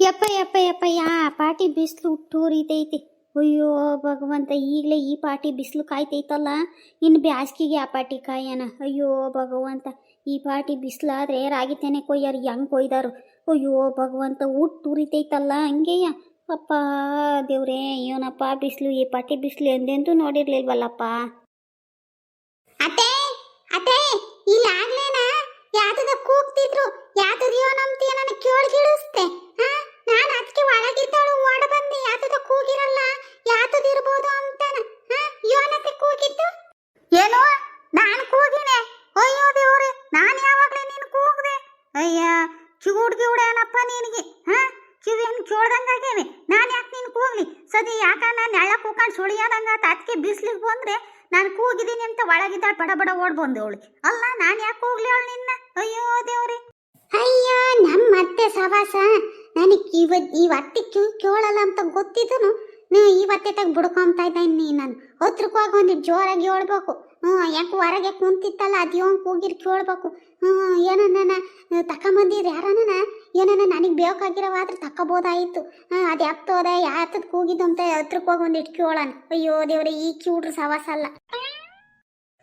ಯಪ್ಪ ಯಪ್ಪ ಯಪ್ಪ, ಯಾ ಪಾಟಿ ಬಿಸಿಲು ಹುಟ್ಟೂರಿತೈತಿ ಅಯ್ಯೋ, ಭಗವಂತ, ಈಗಲೇ ಈ ಪಾಟಿ ಬಿಸಿಲು ಕಾಯ್ತೈತಲ್ಲ. ಇನ್ನು ಬ್ಯಾಸ್ಗಿಗೆ ಆ ಪಾಟಿ ಕಾಯೋಣ ಅಯ್ಯೋ, ಭಗವಂತ, ಈ ಪಾಟಿ ಬಿಸಿಲಾದ್ರೆ ರಾಗಿ ತೆನೆ ಕೊಯ್ಯಾರು, ಹೆಂಗೆ ಕೊಯ್ದಾರು. ಅಯ್ಯೋ, ಭಗವಂತ ಹುಟ್ಟೂರಿತೈತಲ್ಲ ಹಂಗೆಯ. ಅಪ್ಪ, ದೇವ್ರೇ ಅಯ್ಯೋನಪ್ಪ ಬಿಸಿಲು, ಈ ಪಾಟಿ ಬಿಸಿಲು ಎಂದೆಂದೂ ನೋಡಿರ್ಲಿಲ್ವಲ್ಲಪ್ಪ. ಅತ್ತೆ ಅತ್ತೆ, ಇಲ್ಲ ಆಗ್ಲೇನಾ ಯಾತದ ಕೂಗ್ತಿದ್ರು ಯಾತದಿಯೋ ನಮ್ತಿಯ ನನ್ನ ಕೇಳ್ ಕೇಳಿಸ್ತೆ ಹಾ ನಾನು ಅದಕ್ಕೆ ಒಳಗಿದ್ದವಳು ಓಡ ಬಂದೆ ಯಾತದ ಕೂಗಿರಲ್ಲ ಯಾತದಿರ್ಬೋದು ಅಂತಾನ ಹಾ ಯೋನತೆ ಕೂಗಿದ್ದು ಏನು ನಾನು ಕೂಗಿನೆ ಅಯ್ಯೋ ದೇವ್ರೆ ನಾನು ಯಾವಾಗ್ಲೇ ನೀನು ಕೂಗ್ದೆ ಅಯ್ಯ ಕಿವುಡ್ ಕಿವುಡೇನಪ್ಪ ನಿನಗೆ ಹಾ ಕಿವಿಯನ್ನು ಕೇಳ್ದಂಗಾಗೇವೆ ನಾನು ಯಾಕೆ ನೀನು ಕೂಗ್ಲಿ ಸದಿ ಯಾಕ ನಾನು ನೆಳ ಕೂಕೊಂಡು ಸುಳಿಯೋದಂಗ ಅದಕ್ಕೆ ಬಿಸ್ಲಿಗೆ ಬಂದ್ರೆ ನಾನು ಅಂತ ಒಳಗಿದ್ದಾಳ ಬಡ ಬಡ ಓಡ್ ಅವಳು. ಅಲ್ಲ, ನಾನು ಯಾಕೆ ಹೋಗ್ಲಿ ಅವಳು ನಿನ್ನ? ಅಯ್ಯೋ, ದೇವ್ರಿ. ಅಯ್ಯೋ ನಮ್ಮ ಅತ್ತೆ ಸವಾಸ ನನಗೆ ಈ ಇವತ್ತಿ ಕ್ಯೂ ಕೇಳಲ್ಲ ಅಂತ ಗೊತ್ತಿದ್ದನು ಇವತ್ತೇ ತಗ ಬಿಡ್ಕೊಂತ ಇದ್ದೀನಿ ನಾನು ಹತ್ರಕ್ಕೆ ಹೋಗಿ ಒಂದಿಟ್ಟು ಜೋರಾಗಿ ಹೇಳ್ಬೇಕು. ಹ್ಞೂ, ಯಾಕೆ ಹೊರಗೆ ಕುಂತಿತ್ತಲ್ಲ ಅದ್ಯೋಂಗೆ ಹೋಗಿರ್ ಕೇಳ್ಬೇಕು. ಹ್ಞೂ ಏನನ್ನ ತಕೊಂಬಂದಿದ್ರು ಯಾರನ್ನ ಏನನ್ನ ನನಗೆ ಬೇಕಾಗಿರೋವಾದ್ರೆ ತಕ್ಕೋಬೋದಾಯಿತು ಹಾಂ ಅದು ಯಾಕ್ತೋದೆ ಯಾತದ ಕೂಗಿದ್ದು ಅಂತ ಹತ್ರಕ್ಕೆ ಹೋಗಿ ಒಂದು ಅಯ್ಯೋ, ದೇವ್ರೆ, ಈ ಕ್ಯೂಡ್ರ ಸವಾಸ ಅಲ್ಲ.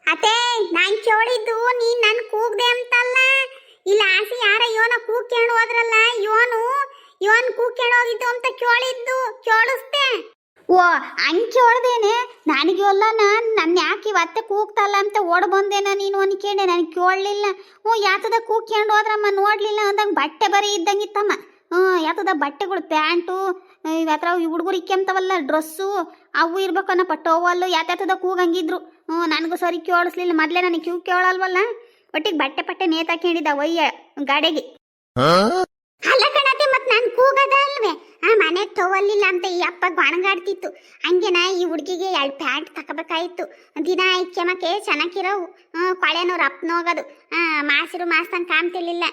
ಅತ್ತೆ, ನಾನು ಕೇಳಿದ್ದು, ನೀನ್ ನನ್ನ ಕೂಗ್ದೆ ಅಂತಲ್ಲ. ಇಲ್ಲ, ಆಸೆ ಯಾರ ಯೋನ ಕೂಗ್ಕೊಂಡು ಹೋದ್ರಲ್ಲ ಯೋನು ಯೋನ್ ಕೂಗ್ಕೊಂಡು ಹೋಗಿದ್ದು ಅಂತ ಕೇಳಿದ್ದು. ಕೇಳಿಸ್ದೆ ಓ ಅಂಕಿ ಹೊಡೆದೇನೆ. ನನಗೆ ಅಲ್ಲ ನಾನು ನನ್ನ ಯಾಕೆ ಇವತ್ತೆ ಕೂಗ್ತಲ್ಲ ಅಂತ ಓಡ್ ಬಂದೇನ ನೀನು ಅನ್ಕೊಂಡೆ ನನಗೆ ಕೇಳಲಿಲ್ಲ. ಹ್ಞೂ ಯಾತದ ಕೂಗ್ಕೊಂಡು ಹೋದ್ರಮ್ಮ ನೋಡ್ಲಿಲ್ಲ ಅಂದಂಗೆ ಬಟ್ಟೆ ಬರೀ ಇದ್ದಂಗಿತ್ತಮ್ಮ. ಹ್ಞೂ ಯಾತದ ಬಟ್ಟೆಗಳು ಪ್ಯಾಂಟು ಇವತ್ರ ಹುಡುಗರು ಇಕ್ಕೆಂತವಲ್ಲ ಡ್ರೆಸ್ಸು ಅವು ಇರ್ಬೇಕನ್ನಪ್ಪ ಟೋವಲ್ಲು ಯಾತದ ಕೂಗಂಗಿದ್ರು. ಹ್ಞೂ ನನಗೂ ಸರಿ ಕೇಳಿಸ್ಲಿಲ್ಲ. ಮೊದಲೇ ನನಗೆ ಕ್ಯೂ ಕೇಳಲ್ವಲ್ಲ? ಒಟ್ಟಿಗೆ ಬಟ್ಟೆ ಪಟ್ಟೆ ನೇತಾಕೊಂಡಿದ್ದ ಒಯ್ಯ ಗಾಡೆಗೆ. ಅಲ್ಲ ಕಣತೆ ಮತ್ತೆ ನಾನು ಕೂಗದ ಅಲ್ವೇ ಆ ಮನೆ ತಗೊಳ್ಳಿಲ್ಲ ಅಂತ ಈ ಅಪ್ಪ ಗೊಣಗಾಡ್ತಿತ್ತು ಹಂಗೆನ ಈ ಹುಡುಗಿಗೆ ಎರಡು ಪ್ಯಾಂಟ್ ತಗೋಬೇಕಾಯ್ತು ದಿನ ಇಕ್ಕೆಮಕ್ಕೆ ಚೆನ್ನಾಗಿರೋವು. ಕೊಳೆನವ್ರು ಅಪ್ಪನೋಗೋದು ಮಾಸಿರು ಮಾಸ್ತಂಗೆ ಕಾಮ್ತಿರ್ಲಿಲ್ಲ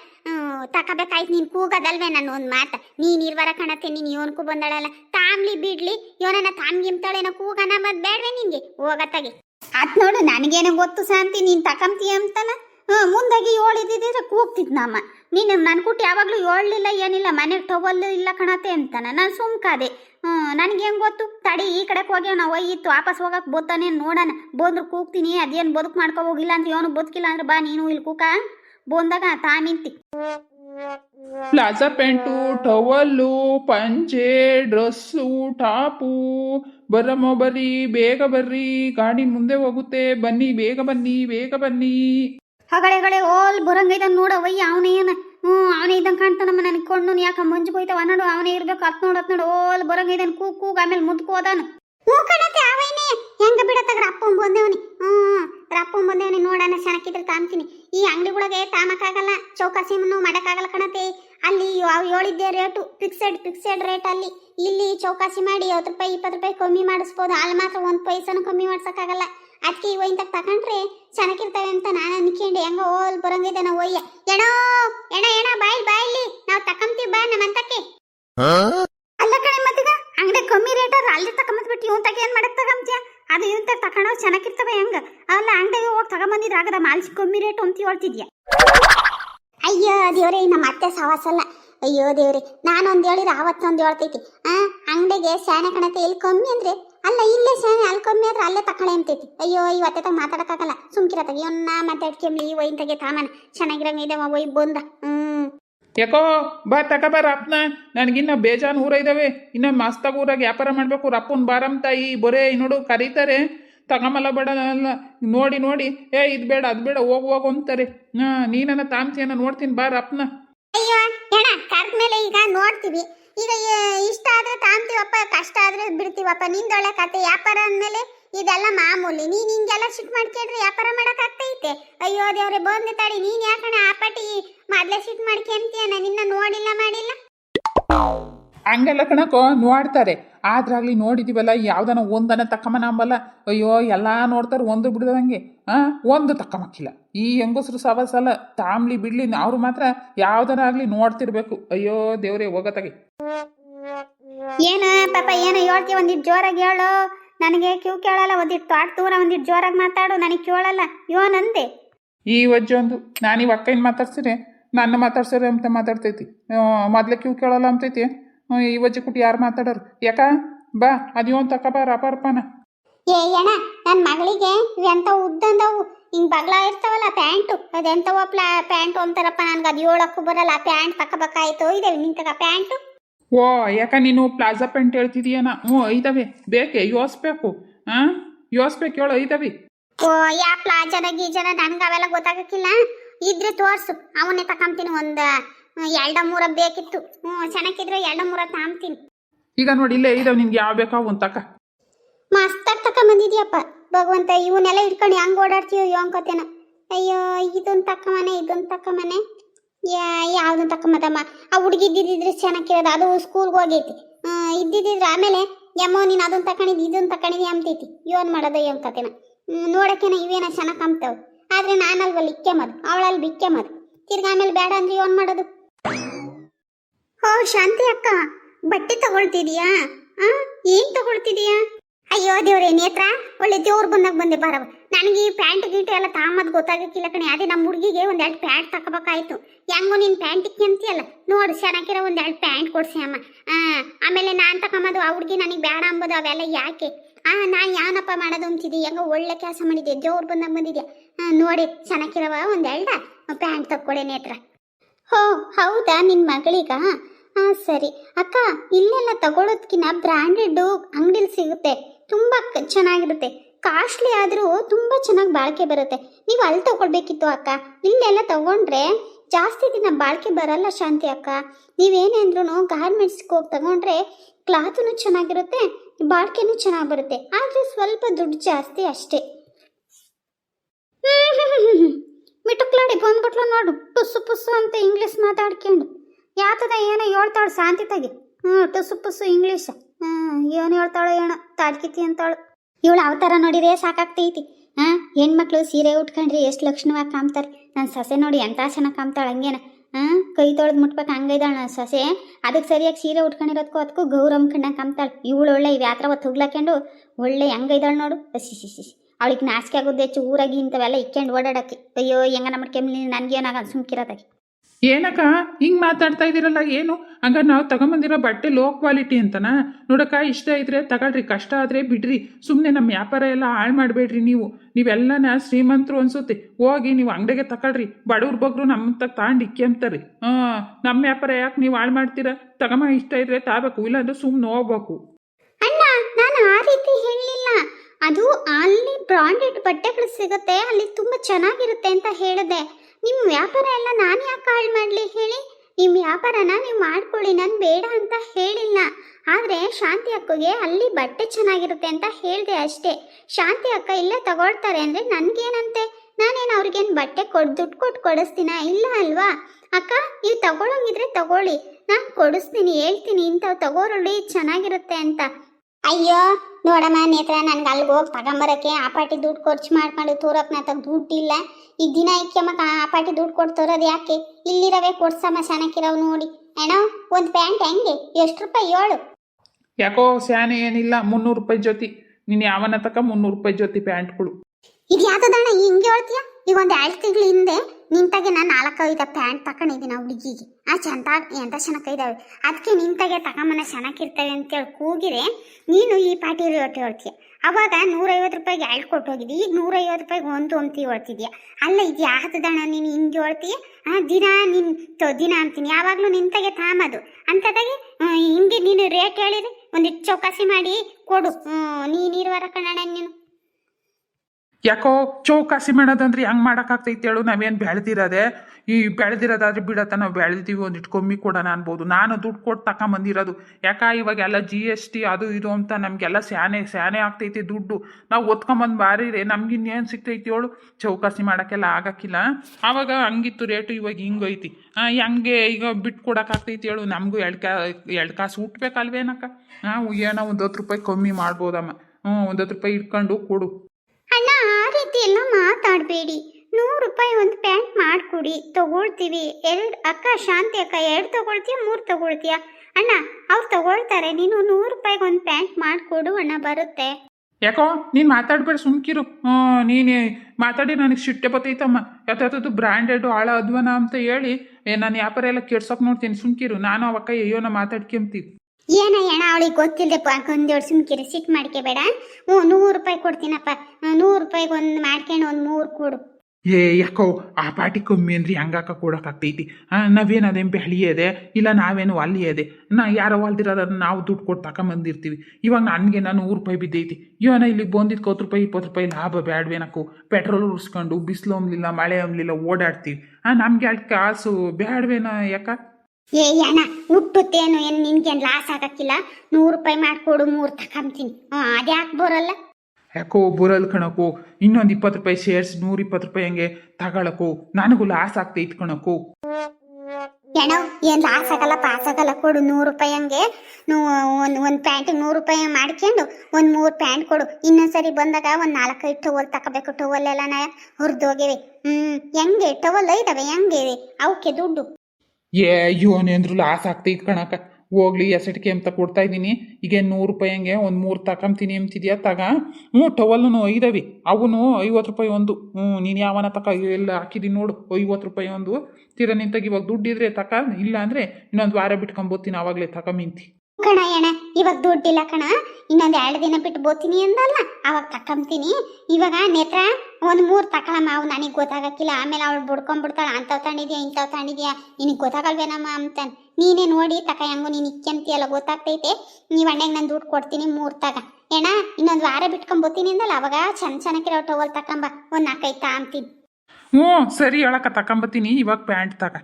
ತಗೋಬೇಕಾಯ್ತು ನೀನು ಕೂಗದಲ್ವೇ ನಾನು ಒಂದು ಮಾತು. ನೀನು ಇರ್ವರ ಕಣತೆ ನೀನು ಇವನ್ಕು ಬಂದಳಲ್ಲ. ತಾಮ್ಲಿ ಬಿಡ್ಲಿ, ಇವನನ್ನ ತಾಮ್ಗಿಮ್ತಾಳೇನೋ ಕೂಗನ ಮತ್ ಬೇಡ್ವೆ ನಿಂಗೆ. ಹೋಗತ್ತಾಗೆ. ಅತ್ ನೋಡು, ನನಗೇನೋ ಗೊತ್ತು ಶಾಂತಿ, ನೀನು ತಕಂತೀಯ ಅಂತನ ಹ್ಞೂ ಮುಂದಾಗಿ ಹೇಳಿದ್ದಿದ್ರೆ ಕೂಗ್ತಿದ್ ನಮ್ಮ ನೀನು ನನ್ನ ಕೂಟ ಯಾವಾಗಲೂ ಹೇಳಲಿಲ್ಲ, ಏನಿಲ್ಲ, ಮನೆಗೆ ಟವಲ್ ಇಲ್ಲ ಕಣತೆ ಅಂತಾನೆ. ನಾನು ಸುಮ್ಕಾದೆ. ಹ್ಞೂ ನನಗೆ ಹೆಂಗೆ ಗೊತ್ತು? ತಡಿ, ಈ ಕಡೆಗೆ ಹೋಗಿ ನಾವು ಇತ್ತು ವಾಪಸ್ ಹೋಗಕ್ಕೆ ಬೋತಾನೆ ನೋಡೋಣ. ಬಂದ್ರೆ ಕೂಗ್ತೀನಿ, ಅದೇನು ಬದುಕು ಮಾಡ್ಕೊ ಹೋಗಿಲ್ಲ ಅಂತ ಇವನು ಬದುಕಿಲ್ಲ ಅಂದ್ರೆ ಬಾ, ನೀನು ಇಲ್ಲಿ ಕೂಕ. ಬಂದಾಗ ತಾ ನಿಂತಿ. ಪ್ಲಾಜಾ ಪ್ಯಾಂಟು ಟವಲ್ಲು ಪಂಚೆ ಡ್ರೆಸ್ಸು ಟಾಪು. ಬರಮ್ಮ ಬರ್ರಿ ಬೇಗ ಬರ್ರಿ. ಗಾಡಿ ಮುಂದೆ ಹೋಗುತ್ತೆ. ಬನ್ನಿ, ಬೇಗ ಬನ್ನಿ ಬೇಗ ಬನ್ನಿ. ಹಗಳೆಗಳೆ ಓಲ್ ಬರಂಗೈದ ನೋಡವಯ್ಯ ಏನ? ಹ್ಞೂ, ಅವನೇ ಇದ್ದಂಗೆ ಕಾಣ್ತಾನಮ್ಮ ನನಗೆ ಕೊಂಡು ಯಾಕ ಮಂಜು ಕೊಯ್ತಾವ ನೋಡು, ಅವನೇ ಇರ್ಬೇಕು ಅತ್ ನೋಡು ನೋಡು ಓಲ್ ಬರಂಗೈದನ್ ಕೂ ಕೂಗ್ ಆಮೇಲೆ ಮುದ್ಕೋದಾನು ಹ್ಞೂ ಕಣತೆ ಅವನೇ. ಹೆಂಗ ಬಿಡತ್ತಾಗ ಅಪ್ಪ ಬಂದೇವನಿ. ಹ್ಞೂ. ರಪ್ಪನ್ ನೀನು ನೋಡಣ ಚೆನ್ನಾಗಿದ್ರೆ ತಾಂತೀನಿ ಈ ಅಂಗಡಿಗಳಿಗೆ ತಾಮಕ್ಕಾಗಲ್ಲ ಚೌಕಾಸಿಮನ್ನು ಮಾಡಕ್ಕಾಗಲ್ಲ ಕಣತೆ. ಅಲ್ಲಿ ಅವು ಹೇಳಿದ್ದೆ ರೇಟು ಫಿಕ್ಸೆಡ್ ಫಿಕ್ಸೆಡ್ ರೇಟ್ ಅಲ್ಲಿ. ಇಲ್ಲಿ ಚೌಕಾಸಿ ಮಾಡಿ ಹತ್ತು ರೂಪಾಯಿ ಇಪ್ಪತ್ತು ರೂಪಾಯಿ ಕಮ್ಮಿ ಮಾಡಿಸ್ಬೋದು. ಅಲ್ಲಿ ಮಾತ್ರ ಒಂದು ಪೈಸನು ಕಮ್ಮಿ ಮಾಡ್ಸೋಕ್ಕಾಗಲ್ಲ. ಅದಕ್ಕೆ ಇವ ಇಂತ ತಕೊಂಡ್ರೆ ಚೆನ್ನಾಗಿರ್ತವೆ ಅಂತ ನಾನು ಅನ್ಕೊಂಡೆ. ಹೆಂಗ ಓಲ್ ಬರಂಗಿದೆ ನಾವು ಒಯ್ಯ. ಎಣೋ ಎಣ ಎಣ ಬಾಯ್ ಬಾಯ್ಲಿ. ನಾವು ತಕೊಂತೀವಿ ಬಾ ನಮ್ಮ ಅಂತಕ್ಕೆ ಅಲ್ಲ ಕಣೆ ಮತ್ತೀಗ ಅಂಗಡಿ ಕಮ್ಮಿ ರೇಟ್ ಅಲ್ಲಿ ತಕೊಂಬಿಟ್ಟು ಇವನ್ ತಗ ಏನ್ ಮಾಡಕ್ ತಗೊಂತೀಯ? ಅದು ಇವನ್ ತಗ ತಕೊಂಡೋಗಿ ಚೆನ್ನಾಗಿರ್ತವೆ ಹೋಗಿ? ತಗೊಂಬಂದಿದ್ರೆ ಆಗದ ಮಾಲ್ಸಿ ಕಮ್ಮಿ ರೇಟ್ ಅಂತ ಹೇಳ್ತಿದ್ಯಾ? ಅಯ್ಯೋ ದೇವ್ರಿ ನಮ್ಮ ಅತ್ತೆ ಸಾವಾಸಲ್ಲ. ಅಯ್ಯೋ ದೇವ್ರೆ, ನಾನೊಂದು ಹೇಳಿದ್ರೆ ಆವತ್ತೊಂದು ಹೇಳ್ತೈತಿ. ಆ, ಅಂಗಡಿಗೆ ಸ್ಯಾನೆ ಕಣತೆ ಇಲ್ಲಿ ಕಮ್ಮಿ ಅಂದ್ರೆ? ಅಲ್ಲ, ಇಲ್ಲೇ ಸ್ಯಾನೆ ಅಲ್ಲಿ ಕಮ್ಮಿ ಆದ್ರೆ ಅಲ್ಲೇ ತಕೊಳ್ಳೆ ಅಂತೈತಿ ಅಯ್ಯೋ, ಇವತ್ತೆ ತಗ ಮಾತಾಡಕ್ಕಾಗಲ್ಲ. ಸುಮ್ಕಿರ ತಗ ಇವನ್ನ ಮಾತಾಡ್ಕೊಂಬ್ಲಿ ಈ ಒಯ್ನ್ ತಗೆ ತಾಮನ ಚೆನ್ನಾಗಿರಂಗ ಇದೆ ಒಯ್ ಬಂದ. ಹ್ಞೂ ಯಾಕೋ, ಬಾ ತಗೋಬಾರ ಅಪ್ಪನ ನನಗಿನ್ನ ಬೇಜಾನ್ ಊರ ಇದಾವೆ. ಇನ್ನ ಮಸ್ತಾಗ ಊರಾಗ ವ್ಯಾಪಾರ ಮಾಡಬೇಕು, ರಪ್ಪನ್ ಬಾರಮ್ ತಾಯಿ. ಬೊರೆ ನೋಡು, ಕರೀತಾರೆ. ತಗೊಂಬಲ್ಲ ಬೇಡ ನೋಡಿ ನೋಡಿ. ಏ ಇದು ಬೇಡ ಅದು ಬೇಡ ಹೋಗು ಹೋಗು ಅಂತಾರೆ. ಹಾಂ ನೀನನ್ನ ತಾಮ್ತಿಯನ್ನ ನೋಡ್ತೀನಿ ಬಾರ ಅಪ್ಪನ ಅಯ್ಯೋ ಹೇಳ ಕರ್ದ ಮೇಲೆ ಈಗ ನೋಡ್ತೀವಿ. ಈಗ ಇಷ್ಟ ಆದ್ರೆ ತಾಂತೀವಪ್ಪ ಕಷ್ಟ ಆದ್ರೆ ಬಿಡ್ತೀವಪ್ಪ. ನಿಂದೊಳ್ಳೆ ಕತೆ ವ್ಯಾಪಾರ ಅಂದ್ಮೇಲೆ ಇದೆಲ್ಲ ಮಾಮೂಲಿ. ನೀನ್ ಹಿಂಗೆಲ್ಲ ಸಿಟ್ ಮಾಡ್ಕೊಂಡ್ರೆ ವ್ಯಾಪಾರ ಮಾಡಕ್ ಆಗ್ತೈತೆ. ಅಯ್ಯೋ ದೇವ್ರೆ ಬಂದು ತಡಿ ನೀನ್ ಯಾಕಣ ಆ ಪಟ್ಟಿ ಮೊದ್ಲೇ ಸಿಟ್ ಮಾಡ್ಕೊಂತೀಯ ನಿನ್ನ ನೋಡಿಲ್ಲ ಮಾಡಿಲ್ಲ? ಹಂಗೆಲ್ಲ ಕಣಕೋ ನೋಡ್ತಾರೆ. ಆದ್ರಾಗ್ಲಿ ನೋಡಿದೀವಲ್ಲ ಯಾವ್ದನ ಒಂದನ ತಕ್ಕಮನ ಅಂಬಲ್ಲ. ಅಯ್ಯೋ ಎಲ್ಲ ನೋಡ್ತಾರೆ ಒಂದು ಬಿಡ್ದಂಗೆ ಆ ಒಂದು ತಕ್ಕಮಕ್ಕಿಲ್ಲ. ಈ ಹೆಂಗಸರು ಸವಸಲ್ಲ ತಾಮ್ಲಿ ಬಿಡ್ಲಿ ಅವ್ರು ಮಾತ್ರ ಯಾವ್ದನ ಆಗ್ಲಿ ನೋಡ್ತಿರ್ಬೇಕು. ಅಯ್ಯೋ ದೇವ್ರೇ ಹೋಗತ್ತಾಗೆ ಏನ ಪಾಪ ಏನ ಹೇಳ್ತೀವಿ ಒಂದಿಟ್ಟು ಜೋರಾಗಿ ಹೇಳು. ನನಗೆ ಕ್ಯೂ ಕೇಳಲ್ಲ ಒಂದಿಟ್ಟು ತೋಟ ದೂರ ಒಂದಿಟ್ಟು ಜೋರಾಗಿ ಮಾತಾಡು. ನನಗೆ ಕೇಳಲ್ಲ. ಯೋನಂದೆ ಈ ವಜ್ಜೆ ಒಂದು. ನಾನು ಅಕ್ಕ ಅಕ್ಕನ ಮಾತಾಡ್ಸಿರೆ ನನ್ನ ಮಾತಾಡ್ಸಿರೆ ಅಂತ ಮಾತಾಡ್ತೈತಿ. ಮೊದ್ಲೇ ಕ್ಯೂ ಕೇಳಲ್ಲ ಅಂತೈತಿ. ಇವಜ್ಜಿ ಕುಟಿ ಯಾರು ಮಾತಾಡೋರು? ಯಾಕ? ಬಾ ಅದ್ಯೋನ್ ತಕ ಬಾ ಏ ಅಣ್ಣ ನನ್ನ ಮಗಳಿಗೆ ಎಂತ ಉದ್ದಂದವು ಹಿಂಗ್ ಬಗ್ಲ ಇರ್ತಾವಲ್ಲ ಪ್ಯಾಂಟು. ಅದೆಂತವ ಪ್ಲಾ ಪ್ಯಾಂಟ್ ಅಂತಾರಪ್ಪ ನನ್ಗೆ ಅದು ಹೇಳಕ್ಕೂ ಬರಲ್ಲ. ಪ್ಯಾಂಟ್ ತಕಬೇಕಾಯ್ತು ಇದೆ ನಿಂತಕ ಪ್ಯಾಂಟು. ಓ ಯಾಕ ನೀನು ಪ್ಲಾಜಾ ಪ್ಯಾಂಟ್ ಹೇಳ್ತಿದೀಯನ? ಹ್ಞೂ ಐದವೆ. ಬೇಕೆ ಯೋಸ್ಬೇಕು ಹಾ ಯೋಸ್ಬೇಕು ಹೇಳು ಐದವಿ. ಓ ಯಾ ಪ್ಲಾಜನ ಗೀಜನ ನನ್ಗೆ ಅವೆಲ್ಲ ಗೊತ್ತಾಗಕ್ಕಿಲ್ಲ ಇದ್ರೆ ತೋರ್ಸು ಅವನ್ನೇ ತಕೊಂತೀನಿ ಒಂದು. ಎರಡ ಮೂರ ಬೇಕಿತ್ತು. ಹ್ಞೂ ಚೆನ್ನಾಗಿದ್ರೆ ಎರಡ ಮೂರ ತಾಂತೀನಿ ಈಗ ನೋಡಿ ಇಲ್ಲೇ ಇದಾವೆ ನಿನ್ಗೆ ಯಾವ ಬೇಕಾ ಒಂದು ತಕ ಮಸ್ತಾಗಿ ತಕೊಂಬಂದಿದ್ಯಪ್ಪ. ಭಗವಂತ ಇವನ್ನೆಲ್ಲ ಇಟ್ಕೊಂಡು ಹೆಂಗ್ ಓಡಾಡ್ತೀಯೋ ಯೋಂಕತೇನ ಅಯ್ಯೋ ಇದೊಂದು ತಕ್ಕಮನೆ ಇದೊಂದು ತಕ್ಕಮನೆ ಯಾ ಯಾವ್ದು ತಕ್ಕಮದಮ್ಮ ಆ ಹುಡುಗಿ ಇದ್ದಿದ್ರೆ ಚೆನ್ನಾಗಿರೋದು ಅದು ಸ್ಕೂಲ್ಗೆ ಹೋಗೈತಿ. ಇದ್ದಿದ್ರೆ ಆಮೇಲೆ ಯಮ್ಮ ನೀನು ಅದನ್ನ ತಕೊಂಡಿದ್ದು ಇದನ್ನ ತಕೊಂಡಿದ್ದಿ ಅಂತೈತಿ ಯೋನ್ ಮಾಡೋದು ಯೋಂಕತೇನ ನೋಡಕ್ಕೇನ ಇವೇನ ಚೆನ್ನಾಗಿ ಕಾಮ್ತಾವ ಆದ್ರೆ ನಾನಲ್ವಲ್ಲ ಇಕ್ಕೆ ಮದು ಅವಳಲ್ಲಿ ಬಿಕ್ಕೆ ಮದು ತಿರ್ಗ ಆಮೇಲೆ ಬೇಡ ಅಂದ್ರೆ ಯೋನ್ ಮಾಡೋದು. ಓ ಶಾಂತಿ ಅಕ್ಕ ಬಟ್ಟೆ ತಗೊಳ್ತಿದೀಯಾ? ಆ ಏನ್ ತಗೊಳ್ತಿದೀಯಾ? ಅಯ್ಯೋ ದೇವ್ರೇ ನೇತ್ರ ಒಳ್ಳೆ ದೇವ್ರ ಬಂದಾಗ ಬಂದೆ ಬರವ ನನಗೆ ಈ ಪ್ಯಾಂಟ್ ಗೀಟ್ ಎಲ್ಲ ತಾಮದ್ ಗೊತ್ತಾಗಕ್ಕಿಲ್ಲ ಕಣೆ ಅದೇ ನಮ್ಮ ಹುಡುಗಿಗೆ ಒಂದ್ ಎರಡು ಪ್ಯಾಂಟ್ ತಗೋಬೇಕಾಯ್ತು ಹೆಂಗೋ ನಿನ್ ಪ್ಯಾಂಟ್ ಅಂತೀಯಲ್ಲ ನೋಡು ಚೆನ್ನಾಗಿರೋ ಒಂದ್ ಎರಡು ಪ್ಯಾಂಟ್ ಕೊಡ್ಸಿ ಅಮ್ಮ. ಆ ಆಮೇಲೆ ನಾನ್ ತಗೊಂಬದು ಆ ಹುಡುಗಿ ನನಗೆ ಬೇಡ ಅಂಬದು ಅವೆಲ್ಲ ಯಾಕೆ? ಆ ನಾ ಯಾನಪ್ಪ ಮಾಡೋದು ಅಂತಿದ್ದೆ? ಹೆಂಗೋ ಒಳ್ಳೆ ಕೆಲಸ ಮಾಡಿದ್ದೆ ದೇವ್ರು ಬಂದಾಗ ಬಂದಿದ್ಯಾ? ಆ, ನೋಡಿ ಚೆನ್ನಾಗಿರವ ಒಂದ್ ಎರಡ ಪ್ಯಾಂಟ್ ತಕ್ಕೊಡೆ ನೇತ್ರ. ಹೋ ಹೌದಾ ನಿನ್ ಮಗಳಿಗ? ಹಾ, ಸರಿ. ಅಕ್ಕ, ಇಲ್ಲೆಲ್ಲ ತಗೊಳ್ಳೋದ್ಕಿನ್ನ ಬ್ರ್ಯಾಂಡೆಡ್ ಅಂಗಡಿಲಿ ಸಿಗುತ್ತೆ. ತುಂಬಾ ಚೆನ್ನಾಗಿರುತ್ತೆ. ಕಾಸ್ಟ್ಲಿ ಆದರೂ ತುಂಬಾ ಚೆನ್ನಾಗಿ ಬಾಳಿಕೆ ಬರುತ್ತೆ. ನೀವು ಅಲ್ಲಿ ತಗೊಳ್ಬೇಕಿತ್ತು ಅಕ್ಕ. ಇಲ್ಲೆಲ್ಲ ತಗೊಂಡ್ರೆ ಜಾಸ್ತಿ ದಿನ ಬಾಳಿಕೆ ಬರಲ್ಲ ಶಾಂತಿ ಅಕ್ಕ. ನೀವೇನೇ ಅಂದ್ರೂ ಗಾರ್ಮೆಂಟ್ಸ್ಗೆ ಹೋಗಿ ತಗೊಂಡ್ರೆ ಕ್ಲಾತೂ ಚೆನ್ನಾಗಿರುತ್ತೆ, ಬಾಳಿಕೆನೂ ಚೆನ್ನಾಗಿ ಬರುತ್ತೆ. ಆದರೆ ಸ್ವಲ್ಪ ದುಡ್ಡು ಜಾಸ್ತಿ ಅಷ್ಟೇ. ಮಿಟುಕ್ಲಾಡಿ ಬಂದ್ಬಿಟ್ಲು ನೋಡು. ಪುಸ್ಸು ಪುಸ್ಸು ಅಂತ ಇಂಗ್ಲೀಷ್ ಮಾತಾಡ್ಕೊಂಡು. ಯಾತದ ಏನೋ ಹೇಳ್ತಾಳು ಶಾಂತಿ ತಗಿ? ಹ್ಞೂ ಟುಸು ಪುಸು ಇಂಗ್ಲೀಷ್ ಹ್ಞೂ ಏನು ಹೇಳ್ತಾಳೋ ಏನೋ? ತಾಡ್ಕಿತಿ ಅಂತಾಳು. ಇವಳು ಅವತಾರ ನೋಡಿದ್ರೆ ಸಾಕಾಗ್ತೈತಿ. ಹಾಂ, ಹೆಣ್ಮಕ್ಳು ಸೀರೆ ಉಟ್ಕೊಂಡ್ರಿ ಎಷ್ಟು ಲಕ್ಷಣವಾಗಿ ಕಾಮ್ತಾರೆ ನನ್ನ ಸೊಸೆ ನೋಡಿ ಎಂಥ ಚೆನ್ನಾಗಿ ಕಾಮ್ತಾಳೆ ಹಂಗೇನ. ಹಾಂ, ಕೈ ತೊಳೆದು ಮುಟ್ಬೇಕು ಹಂಗೈದಾಳ ನನ್ನ ಸೊಸೆ. ಅದಕ್ಕೆ ಸರಿಯಾಗಿ ಸೀರೆ ಉಟ್ಕೊಂಡಿರೋದಕ್ಕೂ ಅದಕ್ಕೂ ಗೌರವ ಕಣ್ಣಾಗ ಕಾಮ್ತಾಳೆ ಇವಳು ಒಳ್ಳೆ ಇವು ಯಾತ್ರ ಹೊತ್ತು ಒಳ್ಳೆ ಹೆಂಗೈದಾಳು ನೋಡು. ಸಿ ಸಿ ಸಿ ಅವಳಿಗೆ ನಾಚಿಕೆ ಆಗೋದು ಹೆಚ್ಚು ಊರಾಗಿ ಇಂಥವೆಲ್ಲ ಇಕ್ಕೊಂಡು ಓಡಾಡಕ್ಕೆ. ಅಯ್ಯೋ, ಹೆಂಗ ನಮ್ಮ ಕೆಮ್ಮಲಿ ನನಗೇನಾಗ ಸುಮ್ಕಿರೋದಾಗಿ ಏನಕ್ಕ? ಹಿಂಗೆ ಮಾತಾಡ್ತಾ ಇದ್ದೀರಲ್ಲ ಏನು? ಹಂಗ ನಾವು ತಗೊಂಬಂದಿರೋ ಬಟ್ಟೆ ಲೋ ಕ್ವಾಲಿಟಿ ಅಂತನಾ? ನೋಡಕ್ಕ, ಇಷ್ಟ ಇದ್ರೆ ತಗೊಳ್ರಿ, ಕಷ್ಟ ಆದ್ರೆ ಬಿಡ್ರಿ. ಸುಮ್ಮನೆ ನಮ್ಮ ವ್ಯಾಪಾರ ಎಲ್ಲ ಹಾಳು ಮಾಡಬೇಡ್ರಿ ನೀವು. ನೀವೆಲ್ಲನ ಶ್ರೀಮಂತರು ಅನ್ಸುತ್ತೆ. ಹೋಗಿ ನೀವು ಅಂಗಡಿಗೆ ತಗೊಳ್ರಿ ಬಡವ್ರ ಬಗ್ರು ನಮ್ಮ ತಗ ತಗೊಂಡು ಇಕ್ಕಿ ಅಂತಾರೆ. ಹಾಂ ನಮ್ಮ ವ್ಯಾಪಾರ ಯಾಕೆ ನೀವು ಹಾಳು ಮಾಡ್ತೀರ? ತಗೊಂಬ ಇಷ್ಟ ಇದ್ರೆ ತಾಬೇಕು ಇಲ್ಲಾಂದ್ರೆ ಸುಮ್ಮನೆ ಹೋಗ್ಬೇಕು ಅಣ್ಣ, ನಾನು ಆ ರೀತಿ ಹೇಳಲಿಲ್ಲ. ಅದು ಅಲ್ಲಿ ಬ್ರಾಂಡೆಡ್ ಬಟ್ಟೆಗಳು ಸಿಗುತ್ತೆ, ಅಲ್ಲಿ ತುಂಬ ಚೆನ್ನಾಗಿರುತ್ತೆ ಅಂತ ಹೇಳಿದೆ. ನಿಮ್ಮ ವ್ಯಾಪಾರ ಎಲ್ಲ ನಾನು ಯಾಕೆ ಹಾಳು ಮಾಡಲಿ ಹೇಳಿ? ನಿಮ್ಮ ವ್ಯಾಪಾರನ ನೀವು ಮಾಡ್ಕೊಳ್ಳಿ, ನಾನು ಬೇಡ ಅಂತ ಹೇಳಿಲ್ಲ. ಆದರೆ ಶಾಂತಿ ಅಕ್ಕಗೆ ಅಲ್ಲಿ ಬಟ್ಟೆ ಚೆನ್ನಾಗಿರುತ್ತೆ ಅಂತ ಹೇಳಿದೆ ಅಷ್ಟೇ. ಶಾಂತಿ ಅಕ್ಕ ಇಲ್ಲೇ ತಗೊಳ್ತಾರೆ ಅಂದರೆ ನನಗೇನಂತೆ? ನಾನೇನು ಅವ್ರಿಗೇನು ಬಟ್ಟೆ ಕೊಡ್, ದುಡ್ಡು ಕೊಟ್ಟು ಕೊಡಿಸ್ತೀನ? ಇಲ್ಲ ಅಲ್ವಾ? ಅಕ್ಕ, ನೀವು ತಗೊಳಂಗಿದ್ರೆ ತಗೊಳ್ಳಿ. ನಾನು ಕೊಡಿಸ್ತೀನಿ, ಹೇಳ್ತೀನಿ, ಇಂಥವು ತಗೋರೊಳ್ಳಿ ಚೆನ್ನಾಗಿರುತ್ತೆ ಅಂತ. ಅಯ್ಯೋ ನೋಡಮ್ಮ ನೇತ್ರ ನನ್ಗೆ ಅಲ್ಲಿಗೆ ಹೋಗಿ ತಗೊಂಬರಕ್ಕೆ. ಆ ಪಾಟಿ ದುಡ್ಡು ಖರ್ಚು ಮಾಡ್ಕೊಂಡು ತೋರಕ್ಕೆ ನಾ ದುಡ್ಡು ಇಲ್ಲ. ಈಗ ದಿನ ಇಕ್ಕಮ್ಮಕ್ಕ ಆ ಪಾಟಿ ದುಡ್ಡು ಕೊಟ್ಟು ತರೋದು ಯಾಕೆ? ಇಲ್ಲಿರವೆ ಕೊಡ್ಸಮ್ಮ ಚೆನ್ನಾಗಿರವು ನೋಡಿ. ಅಣ್ಣ ಒಂದು ಪ್ಯಾಂಟ್ ಹೆಂಗೆ? ಎಷ್ಟು ರೂಪಾಯಿ ಏಳು? ಯಾಕೋ ಸ್ಯಾನೆ ಏನಿಲ್ಲ ಮುನ್ನೂರು ರೂಪಾಯಿ ಜೊತೆ. ನೀನು ಯಾವನ ತಕ ಮುನ್ನೂರು ರೂಪಾಯಿ ಜೊತೆ ಪ್ಯಾಂಟ್ಗಳು. ಇದು ಯಾವ್ದದಣ್ಣ ಹಿಂಗೆ ಹೇಳ್ತೀಯ? ಈಗ ಒಂದು ಎರಡು ತಿಂಗಳ ಹಿಂದೆ ನಿಂತಾಗೆ ನಾನು ನಾಲ್ಕು ಐದು ಪ್ಯಾಂಟ್ ತಕೊಂಡಿದ್ದೀನಿ ಹುಡುಗಿಗೆ. ಆ ಚಂದ ಎಂತ ಚೆನ್ನಾಗಿದ್ದಾವೆ ಅದಕ್ಕೆ ನಿಂತಾಗೆ ತಗೊಂಬನ ಚೆನ್ನಾಗಿರ್ತವೆ ಅಂತೇಳಿ ಕೂಗಿದೆ ನೀನು ಈ ಪಾಟಿ ರೇಟ್ ಹೇಳ್ತೀಯ. ಅವಾಗ ನೂರೈವತ್ತು ರೂಪಾಯಿಗೆ ಎರಡು ಕೊಟ್ಟು ಹೋಗಿದ್ದಿ. ಈಗ ನೂರೈವತ್ತು ರೂಪಾಯಿಗೆ ಒಂದು ಅಂತ ಹೇಳ್ತಿದ್ಯಾ. ಅಲ್ಲ, ಇದು ಯಾವ್ದಣ್ಣ ನೀನು ಹಿಂಗೆ ಹೇಳ್ತೀಯ? ದಿನ ನಿನ್ ತೊ, ದಿನ ಅಂತೀನಿ. ಯಾವಾಗಲೂ ನಿಂತಾಗೆ ತಾಮದು. ಅಂಥದ್ದಾಗೆ ಹಿಂಗೆ ನೀನು ರೇಟ್ ಹೇಳಿದ್ರೆ ಒಂದಿಟ್ಟು ಚೌಕಾಸಿ ಮಾಡಿ ಕೊಡು. ನೀನಿರುವರ ಕನ್ನಡ ನೀನು. ಯಾಕೋ ಚೌಕಾಸಿ ಮಾಡೋದಂದ್ರೆ ಹೆಂಗೆ ಮಾಡೋಕ್ಕಾಗ್ತೈತೆ ಹೇಳು, ನಾವೇನು ಬೆಳೆದಿರೋದೆ ಈ ಬೆಳೆದಿರೋದಾದ್ರೆ ಬಿಡತ್ತ, ನಾವು ಬೆಳೆದಿವಿ ಒಂದಿಟ್ಟು ಕಮ್ಮಿ ಕೊಡೋಣ ಅನ್ಬೋದು. ನಾನು ದುಡ್ಡು ಕೊಟ್ಟು ತಗೊಂಬಂದಿರೋದು ಯಾಕ ಇವಾಗೆಲ್ಲ ಜಿ ಎಸ್ ಟಿ ಅದು ಇದು ಅಂತ ನಮಗೆಲ್ಲ ಸ್ಯಾನೆ ಸ್ಯಾನೆ ಆಗ್ತೈತಿ ದುಡ್ಡು. ನಾವು ಒತ್ಕೊಂಬಂದು ಬಾರಿರೆ ನಮ್ಗೆ ಇನ್ನೇನು ಸಿಗ್ತೈತಿ ಹೇಳು? ಚೌಕಾಸಿ ಮಾಡೋಕ್ಕೆಲ್ಲ ಆಗಕ್ಕಿಲ್ಲ. ಆವಾಗ ಹಂಗಿತ್ತು ರೇಟು ಇವಾಗ ಹಿಂಗೈತಿ. ಹೆಂಗೆ ಈಗ ಬಿಟ್ಟು ಕೊಡೋಕ್ಕಾಗ್ತೈತಿ ಹೇಳು? ನಮಗೂ ಎರಡು ಕಾ, ಎರಡು ಕಾಸು ಹುಟ್ಬೇಕಲ್ವೇನಕ್ಕ? ನಾವು ಏನೋ ಒಂದು ಹತ್ತು ರೂಪಾಯಿ ಕಮ್ಮಿ ಮಾಡ್ಬೋದಮ್ಮ. ಹ್ಞೂ ಒಂದು ಹತ್ತು ರೂಪಾಯಿ ಇಟ್ಕೊಂಡು ಕೊಡು. ಎಲ್ಲ ಮಾತಾಡಬೇಡಿ. ನೂರು ರೂಪಾಯಿ ಒಂದು ಪ್ಯಾಂಟ್ ಮಾಡಿಕೊಡಿ, ತಗೊಳ್ತೀವಿ. ಎರಡು ಅಕ್ಕ, ಶಾಂತಿ ಅಕ್ಕ, ಎರಡು ತಗೊಳ್ತೀಯ, ಮೂರು ತಗೊಳ್ತೀಯ? ಅಣ್ಣ, ಅವ್ರು ತಗೊಳ್ತಾರೆ. ನೀನು ನೂರು ರೂಪಾಯಿಗೆ ಒಂದು ಪ್ಯಾಂಟ್ ಮಾಡಿಕೊಡು, ಅಣ್ಣ, ಬರುತ್ತೆ. ಯಾಕೋ, ನೀನು ಮಾತಾಡ್ಬೇಡ, ಸುಮ್ಕಿರು. ನೀನು ಮಾತಾಡಿ, ನನಗೆ ಸಿಟ್ಟೆ ಬತ್ತೈತಮ್ಮ. ಯಾವ್ದು ಬ್ರ್ಯಾಂಡೆಡ್ ಆಳ ಅದ್ವನ ಅಂತ ಹೇಳಿ ನಾನು ವ್ಯಾಪಾರ ಎಲ್ಲ ಕೆಡ್ಸೋಕೆ ನೋಡ್ತೀನಿ. ಸುಮ್ಕಿರು, ನಾನು ಅವಕ್ಕ ಅಯ್ಯೋನ ಮಾತಾಡ್ಕೊಂತೀವಿ. ಏನ ಏನ ಅವಳಿಗೆ ಗೊತ್ತಿಲ್ಲದೆಪ್ಪ ಒಂದು ಸುಮ್ಕಿರಿ ಸಿಟ್ಟು ಮಾಡ್ಕೋಬೇಡ ಹ್ಞೂ, ನೂರು ರೂಪಾಯಿ ಕೊಡ್ತೀನಪ್ಪ. ನೂರು ರೂಪಾಯಿಗೆ ಒಂದು ಮಾಡ್ಕೊಂಡು ಒಂದು ಮೂರು ಕೊಡು. ಏ, ಯಾಕೋ ಆ ಪಾಟಿ ಕಮ್ಮಿ ಅಂದ್ರೆ ಹಂಗಾಕ ಕೊಡೋಕ್ಕಾಗ್ತೈತಿ ನಾವೇನು ಅದೇನು ಬೆಳ್ಳಿಯದೆ ಇಲ್ಲ ನಾವೇನು ಅಲ್ಲಿಯದೆ ನಾ ಯಾರೋ ಹೊಲ್ದಿರೋದನ್ನ ನಾವು ದುಡ್ಡು ಕೊಟ್ಟು ತಗೊಂಬಂದಿರ್ತೀವಿ ಇವಾಗ ನನಗೆ ನಾನು ನೂರು ರೂಪಾಯಿ ಬಿದ್ದೈತಿ. ಇವನ ಇಲ್ಲಿಗೆ ಬಂದಿದ್ದು ಹತ್ತು ರೂಪಾಯಿ ಇಪ್ಪತ್ತು ರೂಪಾಯಿ ಲಾಭ ಬ್ಯಾಡ್ವೇನಕ್ಕು ಪೆಟ್ರೋಲ್ ಉರ್ಸ್ಕೊಂಡು, ಬಿಸಿಲು ಅಂಬ್ಲಿಲ್ಲ ಮಳೆ ಅಂಬ್ಲಿಲ್ಲ ಓಡಾಡ್ತೀವಿ. ನಮಗೆ ಅಲ್ಲಿ ಕಾಸು ಬೇಡವೇನ ಯಾಕ? ಏ ಅಣ್ಣ ಹುಟ್ಟುತ್ತೇನು ಏನು ನಿನ್ಗೇನು ಲಾಸ್ ಆಗಕ್ಕಿಲ್ಲ? ನೂರು ರೂಪಾಯಿ ಮಾಡಿಕೊಡು ಮೂರು ತಕೊಂತೀನಿ ಆ ಅದ್ಯಾಕೆ ಬರೋಲ್ಲ? ಯಾಕೋ ಬರಲ್ ಕಣಕು. ಇನ್ನೊಂದು ಇಪ್ಪತ್ತು ರೂಪಾಯಿ ಶೇರ್ಸ್ ನೂರ ಇಪ್ಪತ್ತು ರೂಪಾಯಿ ಹಂಗೆ ತಗೊಳಕು. ನನಗೂ ಲಾಸ್ ಆಗ್ತೈತಿ ಕಣಕು. ಏನೋ ಏನ್ ಲಾಸ್ ಆಗಲ್ಲ ಪಾಸ್ ಆಗಲ್ಲ ಕೊಡು ನೂರು ರೂಪಾಯಿ ಹಂಗೆ. ಒಂದು ಒಂದು ಪ್ಯಾಂಟಿಗೆ ನೂರು ರೂಪಾಯಿ ಮಾಡ್ಕೊಂಡು ಒಂದು ಮೂರು ಪ್ಯಾಂಟ್ ಕೊಡು. ಇನ್ನೊಂದ್ಸರಿ ಬಂದಾಗ ಒಂದು ನಾಲ್ಕೈದು ಟವಲ್ ತಗೋಬೇಕು ಟವಲ್ ಎಲ್ಲ ಹುರಿದೋಗಿವೆ. ಹ್ಞೂ ಹೆಂಗೆ? ಟವಲ್ ಇದಾವೆ ಹೆಂಗೆ? ಅವಕ್ಕೆ ದುಡ್ಡು. ಏ ಇವನೇಂದ್ರು ಲಾಸ್ ಆಗ್ತೈತಿ ಕಣಕ ಹೋಗ್ಲಿ ಎಸಟ್ಕೆ ಅಂತ ಕೊಡ್ತಾ ಇದ್ದೀನಿ. ಈಗ ನೂರು ರೂಪಾಯಿ ಹಂಗೆ, ಒಂದು ಮೂರು ತಕೊಂತೀನಿ ಅಂತಿದ್ಯಾ ತಗ? ಹ್ಞೂ ಟವಲ್ನು ಐದವಿ. ಅವನು ಐವತ್ತು ರೂಪಾಯಿ ಒಂದು. ಹ್ಞೂ, ನೀನು ಯಾವನ ತಕ ಎಲ್ಲ ಹಾಕಿದ್ದೀನಿ ನೋಡು, ಐವತ್ತು ರೂಪಾಯಿ ಒಂದು. ತೀರ ನಿಂತಾಗ ಇವಾಗ ದುಡ್ಡಿದ್ರೆ ತಕ, ಇಲ್ಲ ಅಂದರೆ ಇನ್ನೊಂದು ವಾರ ಬಿಟ್ಕೊಂಬೋತೀನಿ ಆವಾಗಲೇ ತಕೊಂಬಿಂತಿ ಕಣ ಎಣ ಇವಾಗ ದುಡ್ಡಿಲ್ಲ ಕಣ. ಇನ್ನೊಂದು ಎರಡು ದಿನ ಬಿಟ್ಟು ಬೋತೀನಿ ಅಂದಲ್ಲ ಅವಾಗ ತಕೊಂತೀನಿ ಇವಾಗ ನೇತ್ರ ಒಂದು ಮೂರು ತಕೊಳಮ್ಮ ಅವು ನನಗೆ ಗೊತ್ತಾಗಕ್ಕಿಲ್ಲ. ಆಮೇಲೆ ಅವಳು ಬುಡ್ಕೊಂಡ್ಬಿಡ್ತಾಳೆ ಅಂಥವು ತಗೊಂಡಿದ್ಯಾ ಇಂಥವು ತಂಡಿದ್ಯಾ ನಿನಗೆ ಗೊತ್ತಾಗಲ್ವೇನಮ್ಮ ಅಂತಾನೆ. ನೀನೇ ನೋಡಿ ತಕ ಹೆಂಗು ನೀನು ಇಕ್ಕಂತೀಯಲ್ಲ ಗೊತ್ತಾಗ್ತೈತೆ. ನೀವು ಅಣ್ಣಗೆ ನಾನು ದುಡ್ಡು ಕೊಡ್ತೀನಿ ಮೂರು ತಗ. ಏಣ ಇನ್ನೊಂದು ವಾರ ಬಿಟ್ಕೊಂಬೋತೀನಿ ಅಂದಲ್ಲ ಅವಾಗ ಚೆನ್ನ ಚೆನ್ನಾಗಿರೋ ಟವಲ್ ತಕೊಂಬ. ಒಂದು ನಾಲ್ಕೈದು ಅಂತೀನಿ ಹ್ಞೂ ಸರಿ ಹೇಳಕ್ಕ ತಕೊಂಬತ್ತೀನಿ. ಇವಾಗ ಪ್ಯಾಂಟ್ ತಗ.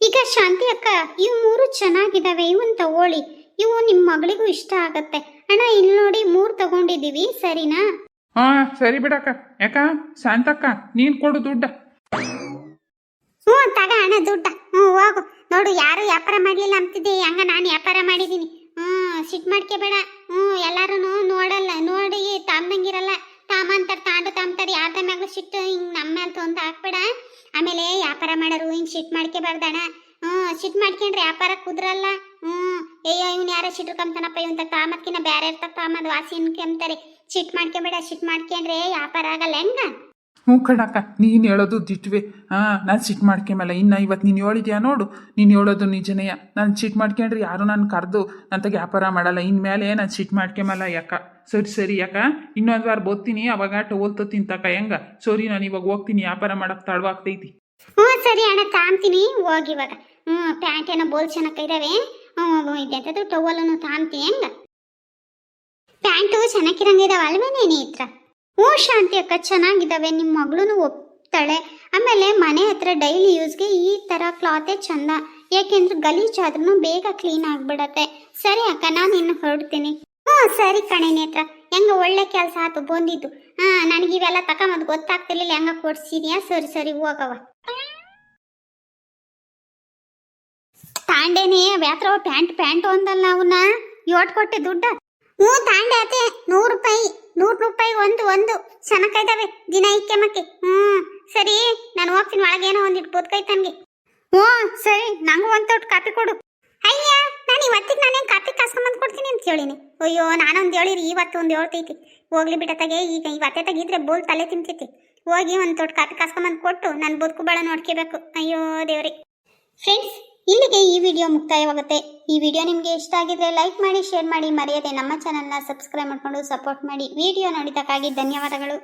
ಈಗ ಶಾಂತಿ ಅಕ್ಕ ಇವು ಮೂರು ಚೆನ್ನಾಗಿದಾವೆ ಇವನ್ ತಗೊಳ್ಳಿ ಇವು ನಿಮ್ಮ ಮಗಳಿಗೂ ಇಷ್ಟ ಆಗತ್ತೆ. ಅಣ್ಣ ಇಲ್ಲಿ ನೋಡಿ ಮೂರು ತಗೊಂಡಿದ್ದೀವಿ ಸರಿನಾ? ಹಾ ಸರಿ ಬಿಡಕ್ಕ. ಯಾಕ? ಶಾಂತಕ್ಕ ನೀನು ಕೊಡು ದುಡ್ಡ. ಹ್ಞೂ ತಗ ಅಣ್ಣ ದುಡ್ಡ. ಹ್ಞೂ ಹೋಗು. ನೋಡು ಯಾರು ವ್ಯಾಪಾರ ಮಾಡಲಿಲ್ಲ ಅಂತಿದ್ದೆ ಹಂಗ ನಾನು ವ್ಯಾಪಾರ ಮಾಡಿದ್ದೀನಿ ಹ್ಞೂ ಸಿಟ್ ಮಾಡ್ಕೋಬೇಡ ಹ್ಞೂ ಎಲ್ಲರೂ ನೋಡಲ್ಲ. ನೋಡಿ ತಾಮ್ದಂಗಿರಲ್ಲ. ತಾಮಂತಾರ ತಾಂಡು ತಾಮ್ತಾರ ಯಾರ್ದ ಮ್ಯಾಗ್ಲೂ ಸಿಟ್ಟು ಹಿಂಗೆ ನಮ್ಮ ಮೇಲೆ ತೊಂದು ಹಾಕ್ಬೇಡ. ಆಮೇಲೆ ವ್ಯಾಪಾರ ಮಾಡೋರು ಹಿಂಗೆ ಸಿಟ್ ಮಾಡ್ಕೋಬಾರ್ದಣ್ಣ ಹ್ಞೂ ಸಿಟ್ ಮಾಡ್ಕೊಂಡ್ರೆ ವ್ಯಾಪಾರ ಕುದ್ರಲ್ಲ. ಹ್ಮ್ ಅಯ್ಯೋ ಇವ್ನು ಯಾರೋ ಸಿಟ್ರು ಕಂತನಪ್ಪ ಇವಂತ ತಾಮದ್ಕಿನ್ನ ಬೇರೆ ಇರ್ತ ತಾಮದ್ ವಾಸಿ ಅನ್ಕೊಂತಾರೆ ಸಿಟ್ ಮಾಡ್ಕೊಂಬೇಡ ಸಿಟ್ ಮಾಡ್ಕೊಂಡ್ರೆ ವ್ಯಾಪಾರ ಆಗಲ್ಲ ಹೆಂಗ? ಹ್ಞೂ ಕಣಕ್ಕ ನೀನು ಹೇಳೋದು ದಿಟ್ವೆ. ಹಾ ನಾನು ಸಿಟ್ ಮಾಡ್ಕೊಂಬಲ್ಲ. ಇನ್ನು ಇವತ್ತು ನೀನು ಹೇಳಿದ್ಯಾ ನೋಡು. ನೀನು ಹೇಳೋದು ನಿಜನೆಯ ನಾನು ಸಿಟ್ ಮಾಡ್ಕೊಂಡ್ರೆ ಯಾರು ನಾನು ಕರೆದು ನಂತ ವ್ಯಾಪಾರ ಮಾಡಲ್ಲ. ಇನ್ಮೇಲೆ ನಾನು ಸಿಟ್ ಮಾಡ್ಕೊಂಬಲ್ಲ ಯಾಕ? ಸರಿ ಸರಿ ಯಾಕ? ಇನ್ನೊಂದು ವಾರ ಬೋದ್ತೀನಿ ಅವಾಗ ಟೋಲ್ ತತ್ತೀನಿ ತಕ ಹೆಂಗ? ಸರಿ ನಾನು ಇವಾಗ ಹೋಗ್ತೀನಿ. ವ್ಯಾಪಾರ ಮಾಡಕ್ಕೆ ತಡವಾಗ್ತೈತಿ ಹ್ಞೂ ಸರಿ ಅಣ್ಣ ತಾಂತೀನಿ ಹೋಗಿ ಇವಾಗ. ಹ್ಞೂ ಪ್ಯಾಂಟ್ ಏನೋ ಬೋಲ್ ಚೆನ್ನಾಗಿ ಇದಾವೆ ಹ್ಞೂ ಇದೆಂಥದ್ದು ಟವಲನ್ನು ತಾಂತಿ, ಹೆಂಗ? ಪ್ಯಾಂಟು ಚೆನ್ನಾಗಿರಂಗಿದಾವ ಅಲ್ವೇನೆ ನೀ ಹತ್ರ? ಹ್ಞೂ ಶಾಂತಿ ಅಕ್ಕ ಚೆನ್ನಾಗಿದ್ದಾವೆ ನಿಮ್ಮ ಮಗಳೂ ಒಪ್ತಾಳೆ. ಆಮೇಲೆ ಮನೆ ಹತ್ರ ಡೈಲಿ ಯೂಸ್ಗೆ ಈ ಥರ ಕ್ಲಾತೇ ಚಂದ. ಯಾಕೆಂದ್ರೆ ಗಲೀಜಾದ್ರೂ ಬೇಗ ಕ್ಲೀನ್ ಆಗಿಬಿಡತ್ತೆ. ಸರಿ ಅಕ್ಕ, ನಾನು ಇನ್ನು ಹೊರಡ್ತೀನಿ. ಹ್ಞೂ, ಸರಿ ಕಣೆ ನೇತ್ರ. ಹೆಂಗ ಒಳ್ಳೆ ಕೆಲಸ ಆತು, ಬಂದಿದ್ದು. ಹಾ, ನನಗೆ ಇವೆಲ್ಲ ತಕೊಂಬದು ಗೊತ್ತಾಗ್ತಿರ್ಲಿಲ್ಲ. ಹೆಂಗ ಕೊಡ್ಸಿದ್ಯಾ? ಸರಿ ಸರಿ ಹೋಗವ ತಾಂಡೇನೆ, ವ್ಯಾತ್ರ ಪ್ಯಾಂಟ್, ಪ್ಯಾಂಟು ಅಂದಲ್ಲ ಅವನ್ನ ಯೋಟ್ ಕೊಟ್ಟೆ ದುಡ್ಡ. ಹ್ಞೂ ತಾಂಡೆ ಅತೆ ನೂರು ರೂಪಾಯಿ ನೂರು ರೂಪಾಯಿ ಒಂದು ಒಂದು. ಚೆನ್ನಾಗಿದ್ದಾವೆ ದಿನ ಇಕ್ಕೆ ಮಕ್ಕೆ ಹ್ಞೂ, ಸರಿ, ನಾನು ಹೋಗ್ತೀನಿ ಒಳಗೇನೋ ಒಂದಿಟ್ಟು ಬದುಕೈ ತನ್ಗೆ ಹ್ಞೂ, ಸರಿ, ನಂಗೂ ಒಂದು ತೊಟ್ಟು ಕಾಪಿ ಕೊಡು. ಅಯ್ಯ, ನಾನು ಇವತ್ತಿಗೆ ನಾನೇನು ಕಾಪಿ ಕಾಸ್ಕೊಂಬಂದು ಕೊಡ್ತೀನಿ ಅಂತ ಹೇಳಿನಿ. ಅಯ್ಯೋ ನಾನೊಂದು ಹೇಳಿರಿ, ಇವತ್ತು ಒಂದು ಹೇಳ್ತೈತಿ. ಹೋಗ್ಲಿ ಬಿಡತ್ತಾಗೆ ಈಗ ಇವತ್ತೇ ತೆಗಿದ್ರೆ ಬೋಲ್ ತಲೆ ತಿಂತೈತಿ. ಹೋಗಿ ಒಂದು ತೊಟ್ಟು ಕಾಪಿ ಕಾಸ್ಕೊಂಬಂದು ಕೊಟ್ಟು ನನ್ನ ಬದುಕು ಬಾಳ ನೋಡ್ಕೋಬೇಕು. ಅಯ್ಯೋ, ದೇವ್ರಿ. ಫ್ರೆಂಡ್ಸ್ ಇಲ್ಲಿಗೆ ಈ ವಿಡಿಯೋ ಮುಕ್ತಾಯವಾಗುತ್ತೆ. ಈ ವಿಡಿಯೋ ನಿಮಗೆ ಇಷ್ಟ ಆಗಿದ್ರೆ ಲೈಕ್ ಮಾಡಿ, ಶೇರ್ ಮಾಡಿ, ಮರೆಯದೆ ನಮ್ಮ ಚಾನಲ್ನ ಸಬ್ಸ್ಕ್ರೈಬ್ ಮಾಡಿಕೊಂಡು ಸಪೋರ್ಟ್ ಮಾಡಿ. ವಿಡಿಯೋ ನೋಡಿದ್ದಕ್ಕಾಗಿ ಧನ್ಯವಾದಗಳು.